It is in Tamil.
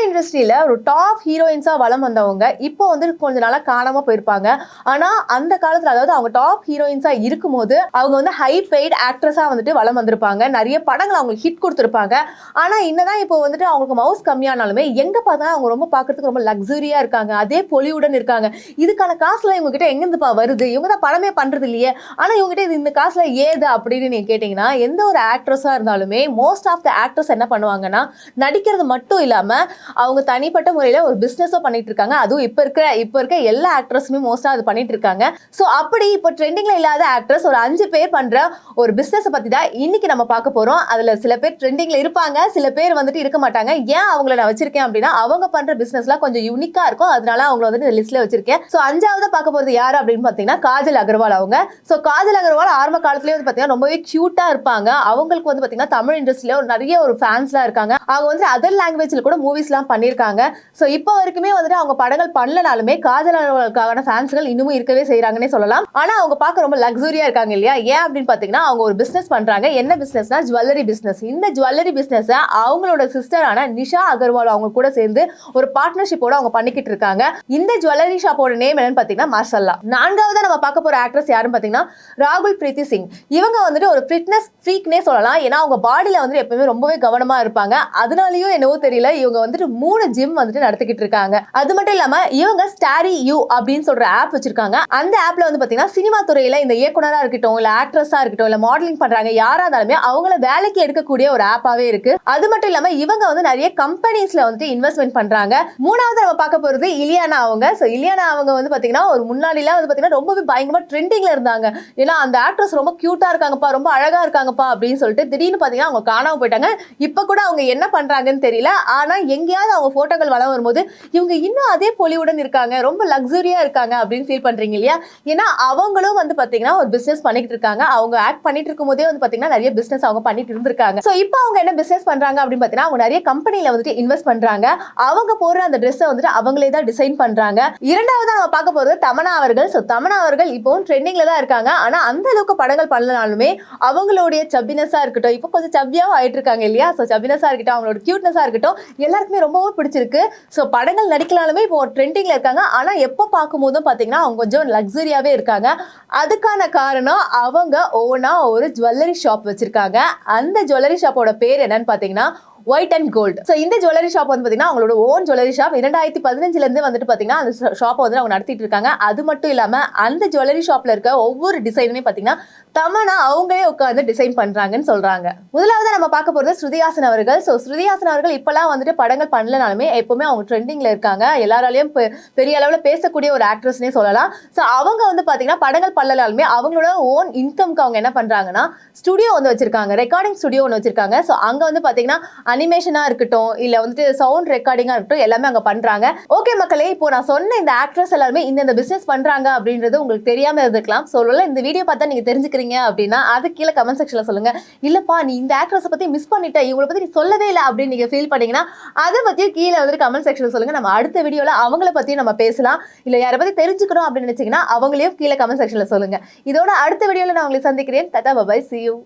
தமிழ் இண்டஸ்ட்ரியில் ஒரு டாப் ஹீரோயின்ஸாக வளம் வந்தவங்க இப்போ வந்து கொஞ்ச நாளாக காணாமல் போயிருப்பாங்க. ஆனால் அந்த காலத்தில் அதாவது அவங்க டாப் ஹீரோயின்ஸாக இருக்கும்போது அவங்க வந்து ஹை பெய்ட் ஆக்ட்ரஸாக வந்துட்டு வளம் வந்திருப்பாங்க. நிறைய படங்கள் அவங்களுக்கு ஹிட் கொடுத்துருப்பாங்க. ஆனால் என்னதான் இப்போ வந்துட்டு அவங்களுக்கு மவுஸ் கம்மியானாலுமே எங்கே பார்த்தா அவங்க ரொம்ப பார்க்கறதுக்கு ரொம்ப லக்ஸுரியாக இருக்காங்க. அதே பொலிவுடன் இருக்காங்க. இதுக்கான காசுலாம் இவங்ககிட்ட எங்கேருந்துப்பா வருது? இவங்க தான் படமே பண்ணுறது இல்லையே. ஆனால் இவங்ககிட்ட இது இந்த காசில் ஏது அப்படின்னு நீங்கள் கேட்டிங்கன்னா எந்த ஒரு ஆக்ட்ரஸாக இருந்தாலுமே மோஸ்ட் ஆஃப் த ஆக்ட்ரஸ் என்ன பண்ணுவாங்கன்னா நடிக்கிறது மட்டும் இல்லாமல் அவங்க தனிப்பட்ட முறையில் ஒரு பிஸ்னஸும் பண்ணிட்டு இருக்காங்க அதுவும் இப்போ இருக்கிற இப்போ இருக்க எல்லா ஆக்ட்ரஸுமே மோஸ்ட்டாக அது பண்ணிட்டு இருக்காங்க ஸோ அப்படி இப்போ ட்ரெண்டிங்கில் இல்லாத ஆக்ட்ரஸ் ஒரு அஞ்சு பேர் பண்ணுற ஒரு பிஸ்னஸை பற்றி தான் இன்னைக்கு நம்ம பார்க்க போகிறோம் அதில் சில பேர் ட்ரெண்டிங்கில் இருப்பாங்க. சில பேர் வந்துட்டு இருக்க மாட்டாங்க. ஏன் அவங்கள நான் வச்சிருக்கேன் அப்படின்னா அவங்க பண்ணுற பிஸ்னஸ்லாம் கொஞ்சம் யூனிக்காக இருக்கும். அதனால அவங்கள வந்துட்டு இந்த லிஸ்ட்டில் வச்சிருக்கேன். ஸோ அஞ்சாவது பார்க்க போகிறது யார் அப்படின்னு பார்த்தீங்கன்னா காஜல் அகர்வால் அவங்க. ஸோ காஜல் அகர்வால் ஆரம்ப காலத்துலேயே வந்து பார்த்தீங்கன்னா ரொம்பவே க்யூட்டாக இருப்பாங்க. அவங்களுக்கு வந்து பார்த்தீங்கன்னா தமிழ் இண்டஸ்ட்ரியில் ஒரு நிறைய ஒரு ஃபேன்ஸ்லாம் இருக்காங்க. அவங்க வந்து அதர் லாங்குவேஜில் கூட மூவிஸ்லாம் பண்ணியிருக்காங்க ஸோ இப்போ வரைக்குமே வந்துட்டு அவங்க படங்கள் பண்ணலனாலுமே காஜல் அவர்களுக்கான ஃபேன்ஸ்கள் இன்னமும் இருக்கவே செய்கிறாங்கன்னே சொல்லலாம். ஆனால் அவங்க பார்க்க ரொம்ப லக்ஸூரியாக இருக்காங்க இல்லையா? ஏன் அப்படின்னு பார்த்தீங்கன்னா அவங்க ஒரு பிஸ்னஸ் பண்ணுறாங்க என்ன பிஸ்னஸ்னா ஜுவல்லரி பிஸ்னஸ் இந்த ஜுவல்லரி பிஸ்னஸை அவங்களோட சிஸ்டரான நிஷா அகர்வால் அவங்க கூட சேர்ந்து ஒரு பார்ட்னர்ஷிப்போட அவங்க பண்ணிக்கிட்டு இருக்காங்க. இந்த ஜுவல்லரி ஷாப்போட நேம் என்னன்னு பார்த்தீங்கன்னா மார்சல்லா நான்காவது நம்ம பார்க்க போகிற ஆக்ட்ரஸ் யாருன்னு பார்த்தீங்கன்னா ராகுல் பிரீத்தி சிங். இவங்க வந்துட்டு ஒரு ஃபிட்னஸ் ஃப்ரீக்னே சொல்லலாம். ஏன்னா அவங்க பாடியில் வந்துட்டு எப்பவுமே ரொம்பவே கவனமாக இருப்பாங்க. அதனாலயும் என்னவோ தெரியல இவங்க வந்துட்டு மூணு ஜிம் வந்துட்டு நடத்திக்கிட்டு இருக்காங்க. அது மட்டும் இல்லாம இவங்க ஸ்டாரி யூ அப்படின்னு சொல்ற ஆப் வச்சிருக்காங்க. அந்த ஆப்ல வந்து பாத்தீங்கன்னா சினிமா துறையில இந்த இயக்குனரா இருக்கட்டும் இல்ல ஆக்ட்ரஸா இருக்கட்டும் இல்ல மாடலிங் பண்றாங்க யாரா இருந்தாலுமே அவங்கள வேலைக்கு எடுக்கக்கூடிய ஒரு ஆப்பாவே இருக்கு. அது மட்டும் இல்லாம இவங்க வந்து நிறைய கம்பெனிஸ்ல வந்துட்டு இன்வெஸ்ட்மெண்ட் பண்றாங்க. மூணாவது நம்ம பார்க்க போறது இலியானா அவங்க. ஸோ இலியானா அவங்க வந்து பாத்தீங்கன்னா ஒரு முன்னாடிலாம் வந்து பாத்தீங்கன்னா ரொம்பவே பயங்கரமா ட்ரெண்டிங்ல இருந்தாங்க. ஏன்னா அந்த ஆக்ட்ரஸ் ரொம்ப கியூட்டா இருக்காங்கப்பா ரொம்ப அழகா இருக்காங்கப்பா அப்படின்னு சொல்லிட்டு திடீர்னு பாத்தீங்கன்னா அவங்க காணாம போயிட்டாங்க. இப்ப கூட அவங்க என்ன பண்றாங்கன்னு தெரியல. ஆனா எப்பயாவது அவங்க போட்டோக்கள் வளம் வரும்போது இவங்க இன்னும் அதே பொலிவுடன் இருக்காங்க ரொம்ப லக்ஸுரியா இருக்காங்க அப்படின்னு ஃபீல் பண்றீங்க இல்லையா? ஏன்னா அவங்களும் வந்து பாத்தீங்கன்னா ஒரு பிசினஸ் பண்ணிட்டு இருக்காங்க. அவங்க ஆக்ட் பண்ணிட்டு இருக்கும் போதே வந்து பாத்தீங்கன்னா நிறைய பிசினஸ் அவங்க பண்ணிட்டு இருந்திருக்காங்க. ஸோ இப்போ அவங்க என்ன பிசினஸ் பண்றாங்க அப்படின்னு பாத்தீங்கன்னா அவங்க நிறைய கம்பெனியில் வந்துட்டு இன்வெஸ்ட் பண்றாங்க. அவங்க போடுற அந்த ட்ரெஸ்ஸை வந்துட்டு அவங்களே தான் டிசைன் பண்றாங்க. இரண்டாவது நம்ம பார்க்க போறது தமனா அவர்கள். ஸோ தமனா அவர்கள் இப்போவும் ட்ரெண்டிங்ல தான் இருக்காங்க. ஆனா அந்த அளவுக்கு படங்கள் பண்ணலனாலுமே அவங்களுடைய சப்பினஸா இருக்கட்டும் இப்போ கொஞ்சம் சப்பியாவும் ஆயிட்டு இருக்காங்க இல்லையா? ஸோ சப்பினஸா இருக்கட்டும் அவங்களோட கியூட்னஸா இருக்கட்டும் எல்லாருக்குமே ரொம்பவும் பிடிச்சிருக்கு. ஸோ படங்கள் நடிக்கலாலுமே இப்போ ட்ரெண்டிங்கில் இருக்காங்க. ஆனால் எப்போ பார்க்கும்போதும் பார்த்தீங்கன்னா அவங்க கொஞ்சம் லக்ஸரியாகவே இருக்காங்க. அதுக்கான காரணம் அவங்க ஓனாக ஒரு ஜுவல்லரி ஷாப் வச்சுருக்காங்க. அந்த ஜுவல்லரி ஷாப்போட பேர் என்னன்னு பார்த்தீங்கன்னா ஒயிட் அண்ட் கோல்டு ஸோ இந்த ஜுவல்லரி ஷாப் வந்து பார்த்தீங்கன்னா அவங்களோட ஓன் ஜுவல்லரி ஷாப் இரண்டாயிரத்தி பதினஞ்சுலேருந்து வந்துட்டு பார்த்தீங்கன்னா அந்த ஷாப்பை வந்து அவங்க நடத்திட்டு இருக்காங்க. அது மட்டும் இல்லாமல் அந்த ஜுவல்லரி ஷாப்பில் இருக்க ஒவ்வொரு டிசைனுமே பார்த்தீங்கன்னா தமனா அவங்களே உட்காந்து டிசைன் பண்ணுறாங்கன்னு சொல்கிறாங்க முதலாவது நம்ம பார்க்க போகிறது ஸ்ருதிஹாசன் அவர்கள். ஸோ ஸ்ருதிஹாசன் அவர்கள் இப்போலாம் வந்துட்டு படங்கள் பண்ணலனாலுமே எப்போவுமே அவங்க ட்ரெண்டிங்கில் இருக்காங்க. எல்லாராலையும் பெ- பெரிய அளவில் பேசக்கூடிய ஒரு ஆக்ட்ரஸ்னே சொல்லலாம். ஸோ அவங்க வந்து பார்த்தீங்கன்னா படங்கள் பண்ணலனாலுமே அவங்களோட ஓன் இன்கம்க்கு அவங்க என்ன பண்ணுறாங்கன்னா ஸ்டுடியோ வந்து வச்சுருக்காங்க. ரெக்கார்டிங் ஸ்டுடியோ ஒன்று வச்சுருக்காங்க. ஸோ அங்கே வந்து பார்த்தீங்கன்னா அனிமேஷனாக இருக்கட்டும் இல்லை வந்துட்டு சவுண்ட் ரெக்கார்டிங்காக இருக்கட்டும் எல்லாமே அங்கே பண்ணுறாங்க ஓகே மக்களே இப்போ நான் சொன்ன இந்த ஆக்ட்ரஸ் எல்லாருமே இந்த பிஸ்னஸ் பண்ணுறாங்க அப்படின்றது உங்களுக்கு தெரியாமல் இருந்துக்கலாம் ஸோ இந்த வீடியோ பார்த்தா நீங்கள் தெரிஞ்சுக்கிறீங்க அப்படின்னா அது கீழே கமெண்ட் செக்ஷனில் சொல்லுங்கள் இல்லைப்பா நீ இந்த ஆக்ட்ரஸை பற்றி மிஸ் பண்ணிட்ட இவங்களை பற்றி நீ சொல்லவே இல்லை அப்படின்னு நீங்கள் ஃபீல் பண்ணீங்கன்னா அதை பற்றியும் கீழே வந்துட்டு கமெண்ட் செக்ஷனில் சொல்லுங்கள் நம்ம அடுத்த வீடியோவில் அவங்கள பற்றியும் நம்ம பேசலாம். இல்லை யாரை பற்றி தெரிஞ்சுக்கணும் அப்படின்னு நினச்சிங்கன்னா அவங்களையும் கீழே கமெண்ட் செக்ஷனில் சொல்லுங்கள் இதோட அடுத்த வீடியோவில் நான் உங்களை சந்திக்கிறேன். தட்டா பபாய் சி யூ